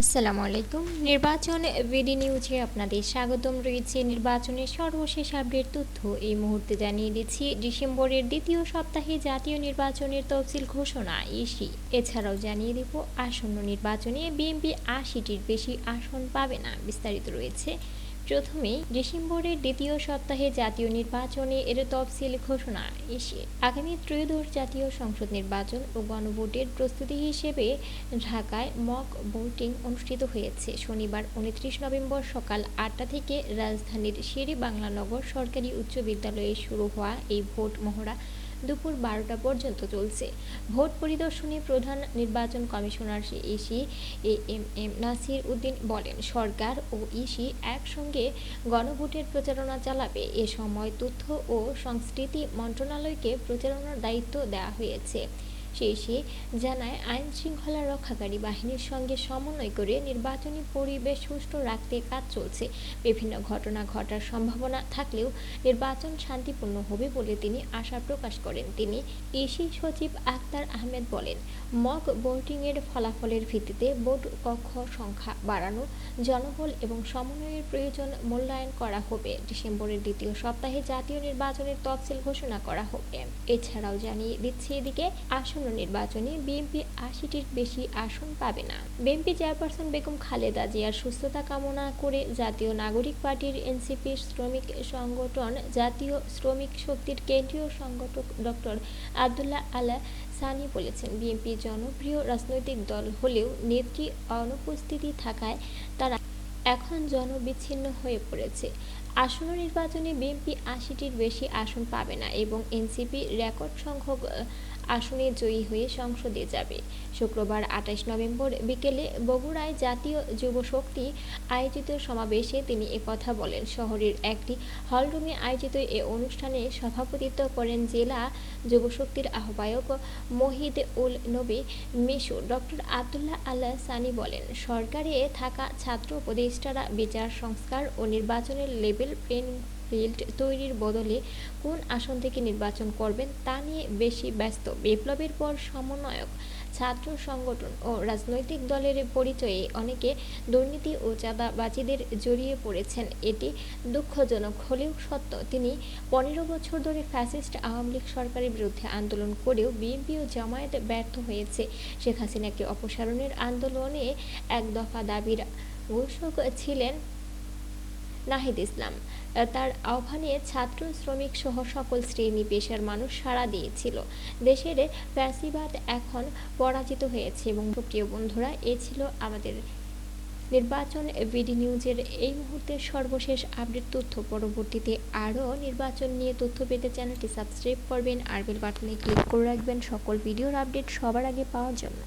আসসালামু আলাইকুম নির্বাচন বিডি নিউজে আপনাদের স্বাগতম। রয়েছে নির্বাচনের সর্বশেষ আপডেট তথ্য। এই মুহূর্তে জানিয়ে দিচ্ছি, ডিসেম্বরের দ্বিতীয় সপ্তাহে জাতীয় নির্বাচনের তফসিল ঘোষণা ইসি এছাড়াও জানিয়ে দেব, আসন্ন নির্বাচনে বিএনপি আশিটির বেশি আসন পাবে না। বিস্তারিত রয়েছে প্রথমেই ডিসেম্বরের দ্বিতীয় সপ্তাহে জাতীয় নির্বাচনে এর তফসিল ঘোষণা। এসে আগামী ত্রয়োদশ জাতীয় সংসদ নির্বাচন ও গণভোটের প্রস্তুতি হিসেবে ঢাকায় মক ভোটিং অনুষ্ঠিত হয়েছে। শনিবার উনত্রিশ নভেম্বর সকাল আটটা থেকে রাজধানীর শেরে বাংলানগর সরকারি উচ্চ বিদ্যালয়ে শুরু হওয়া এই ভোট মহড়া দুপুর বারোটা পর্যন্ত চলছে। ভোট পরিদর্শনে প্রধান নির্বাচন commissioner EC A M M Nasir Uddin বলেন, সরকার ও ইসি একসঙ্গে গণভোটের প্রচারণা চালাবে। এ সময় তথ্য ও সংস্কৃতি মন্ত্রণালয়কে প্রচারণার দায়িত্ব দেওয়া হয়েছে। শেষে জানায় আইন শৃঙ্খলা রক্ষাকারী বাহিনীর সঙ্গে সমন্বয় করে নির্বাচনী পরিবেশ সুষ্ঠু রাখতে কাজ চলছে। বিভিন্ন ঘটনা ঘটার সম্ভাবনা থাকলেও নির্বাচন শান্তিপূর্ণ হবে বলে তিনি আশা প্রকাশ করেন। তিনি ইসি সচিব আক্তার আহমেদ বলেন মক ভোটিংয়ের ফলাফলের ভিত্তিতে ভোট কক্ষ সংখ্যা বাড়ানো, জনবল এবং সমন্বয়ের প্রয়োজন মূল্যায়ন করা হবে। ডিসেম্বরের দ্বিতীয় সপ্তাহে জাতীয় নির্বাচনের তফসিল ঘোষণা করা হবে। এছাড়াও জানিয়ে দিচ্ছে এদিকে, আসন্ন নির্বাচনে বিএনপি আশিটির বেশি আসন পাবে না। বিএনপি চেয়ারপারসন বেগম খালেদা জিয়ার সুস্থতা কামনা করে জাতীয় নাগরিক পার্টির এনসিপি শ্রমিক সংগঠন, জাতীয় শ্রমিক শক্তির কেন্দ্রীয় সংগঠক ডক্টর আবদুল্লাহ আলা সানি বলেছেন, বিএনপি জনপ্রিয় রাজনৈতিক দল হলেও নেত্রী অনুপস্থিতি থাকায় তারা এখন জনবিচ্ছিন্ন হয়ে পড়েছে। আসন্ন নির্বাচনে বিএনপি আশিটির বেশি আসন পাবে না এবং এনসিপি রেকর্ড সংখ্যক আসনে জয়ী হয়ে সংসদে যাবে। শুক্রবার আঠাশ নভেম্বর বিকেলে বগুড়ায় জাতীয় যুব শক্তি আয়োজিত সমাবেশে তিনি একথা বলেন। শহরের একটি হলরুমে আয়োজিত এ অনুষ্ঠানে সভাপতিত্ব করেন জেলা যুবশক্তির আহ্বায়ক মহিদ উল নবী, মিশু ডক্টর আবদুল্লাহ আল্লাহ সানি বলেন, সরকারে থাকা ছাত্র উপদেষ্টারা বিচার, সংস্কার ও নির্বাচনের লেভেল প্লেইং ফিল্ড তৈরির বদলে কোন আসন থেকে নির্বাচন করবেন তা নিয়ে বেশি ব্যস্ত। বিপ্লবের পর সমন্বয়ক, ছাত্র সংগঠন ও রাজনৈতিক দলের পরিচয়ে অনেকে দুর্নীতি ও চাঁদাবাজিদের জড়িয়ে পড়েছেন। এটি দুঃখজনক হলেও সত্য। তিনি পনেরো বছর ধরে ফ্যাসিস্ট আওয়ামী লীগ সরকারের বিরুদ্ধে আন্দোলন করেও বিএনপি ও জামায়াত ব্যর্থ হয়েছে। শেখ হাসিনাকে অপসারণের আন্দোলনে এক দফা দাবির ঘোষক ছিলেন নাহিদ ইসলাম। তার আহ্বানে ছাত্র, শ্রমিক সহ সকল শ্রেণি পেশার মানুষ সাড়া দিয়েছিল। দেশের ফ্যাসিবাদ এখন পরাজিত হয়েছে এবং প্রিয় বন্ধুরা, এ ছিল আমাদের নির্বাচন বিডি নিউজের এই মুহূর্তের সর্বশেষ আপডেট তথ্য। পরবর্তীতে আরও নির্বাচন নিয়ে তথ্য পেতে চ্যানেলটি সাবস্ক্রাইব করবেন, আর বেল বাটনে ক্লিক করে রাখবেন। সকল ভিডিওর আপডেট সবার আগে পাওয়ার জন্য।